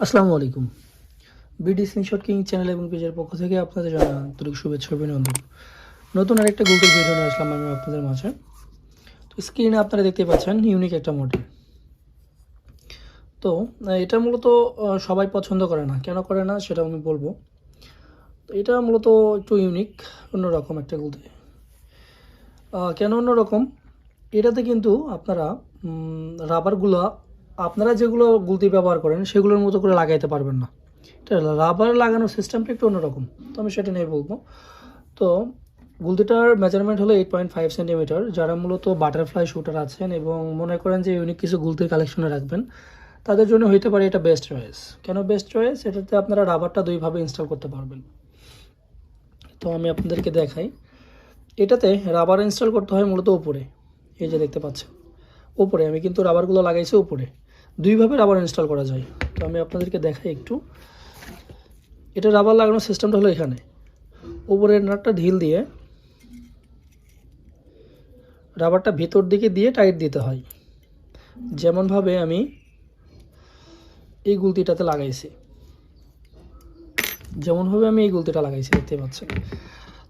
আসসালামু আলাইকুম। BD screenshot king channel এবং পেজের পক্ষ থেকে আপনাদের জানা আন্তরিক শুভেচ্ছা অভিনন্দন। নতুন আরেকটা গুগল ভিডিও নিয়ে আসলাম আমি আপনাদের মাঝে। তো স্ক্রিনে আপনারা দেখতে পাচ্ছেন ইউনিক একটা মডেল তো এটা মূলত সবাই পছন্দ করে না। কেন করে না সেটা আমি বলব। তো এটা মূলত একটু ইউনিক অন্যরকম একটা গুলতি কেন অন্যরকম? এটাতে কিন্তু আপনারা রাবারগুলো আপনারা যেগুলো গুলতি ব্যবহার করেন, সেগুলোর মতো করে লাগাইতে পারবেন না। এটা রাবার লাগানোর সিস্টেমটা একটু অন্যরকম। তো আমি সেটা নিয়ে বলব। তো গুলতিটার মেজারমেন্ট হলো এইট পয়েন্ট ফাইভ সেন্টিমিটার যারা মূলত বাটারফ্লাই শুটার আছেন এবং মনে করেন যে ইউনিক কিছু গুলতির কালেকশনে রাখবেন, তাদের জন্য হইতে পারে এটা বেস্ট চয়েস কেন বেস্ট চয়েস এটাতে আপনারা রাবারটা দুইভাবে ইনস্টল করতে পারবেন। তো আমি আপনাদেরকে দেখাই। এটাতে রাবার ইনস্টল করতে হয় মূলত উপরে। এই যে দেখতে পাচ্ছেন। উপরে, আমি কিন্তু রাবারগুলো লাগাইছি উপরে। দুইভাবে রাবার ইনস্টল করা যায়। তো আমি আপনাদেরকে দেখাই একটু। এটা রাবার লাগানোর সিস্টেমটা হলো এখানে। উপরের নাটটা ঢিল দিয়ে রাবারটা ভিতর দিকে দিয়ে টাইট দিতে হয়। যেমনভাবে আমি এই গুলতিটাতে লাগাইছি। যেমনভাবে আমি এই গুলতিটা লাগাইছি দেখতে পাচ্ছেন।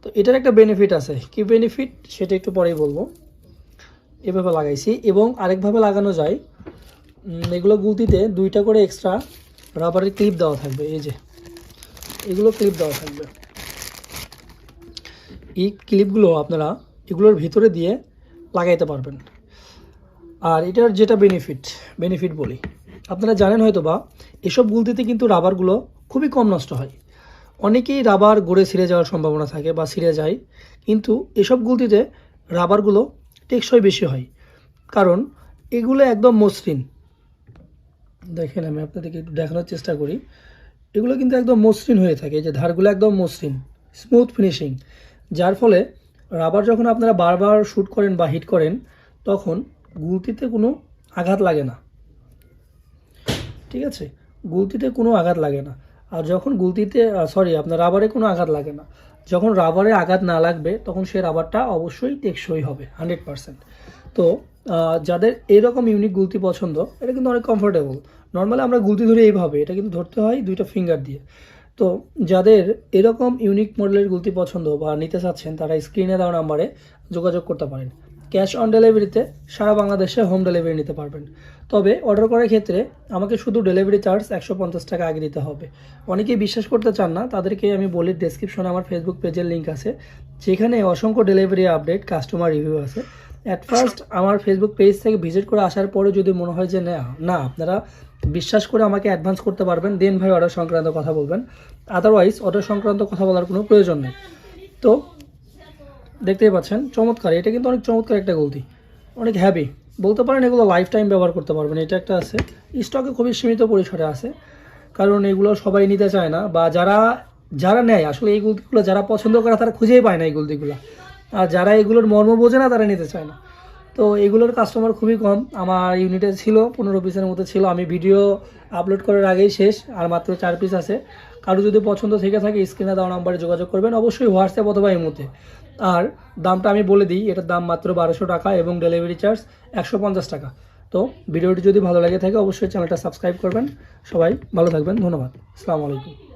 তো এটার একটা বেনিফিট আছে। কি বেনিফিট সেটা একটু পরেই বলব। এভাবে লাগাইছি এবং আরেকভাবে লাগানো যায়। এগুলো গুলতিতে দুইটা করে এক্সট্রা রাবারের ক্লিপ দেওয়া থাকবে, এই যে। এগুলো ক্লিপ দেওয়া থাকবে। এই ক্লিপগুলো আপনারা এগুলোর ভিতরে দিয়ে লাগাইতে পারবেন। আর এটার যেটা বেনিফিট বেনিফিট বলি, আপনারা জানেন হয়তো বা এসব গুলতিতে কিন্তু রাবারগুলো খুবই কম নষ্ট হয়। অনেকেই রাবার গড়ে ছিঁড়ে যাওয়ার সম্ভাবনা থাকে বা ছিঁড়ে যায়, কিন্তু এসব গুলতিতে রাবারগুলো টেকসই বেশি হয়। কারণ এগুলো একদম মসৃণ। দেখেন, আমি আপনাদেরকে একটু দেখানোর চেষ্টা করি। এগুলো কিন্তু একদম মসৃণ হয়ে থাকে যে ধারগুলো একদম মসৃণ স্মুথ ফিনিশিং যার ফলে রাবার যখন আপনারা বারবার শ্যুট করেন বা হিট করেন, তখন গুলতিতে কোনো আঘাত লাগে না। ঠিক আছে? গুলতিতে কোনো আঘাত লাগে না। আর যখন গুলতিতে সরি আপনার রাবারে কোনো আঘাত লাগে না। যখন রাবারে আঘাত না লাগবে, তখন সেই রাবারটা অবশ্যই টেকসই হবে হান্ড্রেড পারসেন্ট তো যাদের এরকম ইউনিক গুলতি পছন্দ, এটা কিন্তু অনেক কমফোর্টেবল নর্মালি আমরা গুলতি ধরি এইভাবে, এটা কিন্তু ধরতে হয় দুইটা ফিঙ্গার দিয়ে। তো যাদের এরকম ইউনিক মডেলের গুলতি পছন্দ বা নিতে চাচ্ছেন, তারা স্ক্রিনে দেওয়া নাম্বারে যোগাযোগ করতে পারেন। ক্যাশ অন ডেলিভারিতে সারা বাংলাদেশে হোম ডেলিভারি নিতে পারবেন। তবে অর্ডার করার ক্ষেত্রে আমাকে শুধু ডেলিভারি চার্জ একশো পঞ্চাশ টাকা আগে দিতে হবে। অনেকেই বিশ্বাস করতে চান না, তাদেরকে আমি বলি ডেসক্রিপশনে আমার ফেসবুক পেজের লিঙ্ক আছে। যেখানে অসংখ্য ডেলিভারি আপডেট কাস্টমার রিভিউ আছে। অ্যাট ফার্স্ট আমার ফেসবুক পেজ থেকে ভিজিট করে আসার পরে যদি মনে হয় যে না আপনারা বিশ্বাস করে আমাকে অ্যাডভান্স করতে পারবেন দেন ভাই অর্ডার সংক্রান্ত কথা বলবেন। আদারওয়াইজ অর্ডার সংক্রান্ত কথা বলার কোনো প্রয়োজন নেই। তো, দেখতেই পাচ্ছেন, চমৎকার। এটা কিন্তু অনেক চমৎকার একটা গলতি। অনেক হ্যাভি বলতে পারেন এগুলো লাইফ টাইম ব্যবহার করতে পারবেন। এটা একটা আছে। স্টকে খুবই সীমিত পরিসরে আছে। কারণ এগুলো সবাই নিতে চায় না বা যারা যারা নেয়, আসলে এই গুলতিগুলো যারা পছন্দ করে তারা খুঁজেই পায় না এই গুলতিগুলো। আর যারা এগুলোর মর্ম বোঝে না, তারা নিতে চায় না। তো এগুলোর কাস্টমার খুবই কম। আমার ইউনিটে ছিল, পনেরো পিসের মতো ছিল। আমি ভিডিও আপলোড করার আগেই শেষ, আর মাত্র চার পিস আছে। কারও যদি পছন্দ থেকে থাকে স্ক্রিনে দেওয়া নাম্বারে যোগাযোগ করবেন। অবশ্যই হোয়াটসঅ্যাপ অথবা ইমোতে আর দামটা আমি বলে দিই, এটার দাম মাত্র বারোশো টাকা এবং ডেলিভারি চার্জ একশো পঞ্চাশ টাকা। তো ভিডিওটি যদি ভালো লাগে থাকে, অবশ্যই চ্যানেলটা সাবস্ক্রাইব করবেন। সবাই ভালো থাকবেন। ধন্যবাদ। আসসালামু আলাইকুম।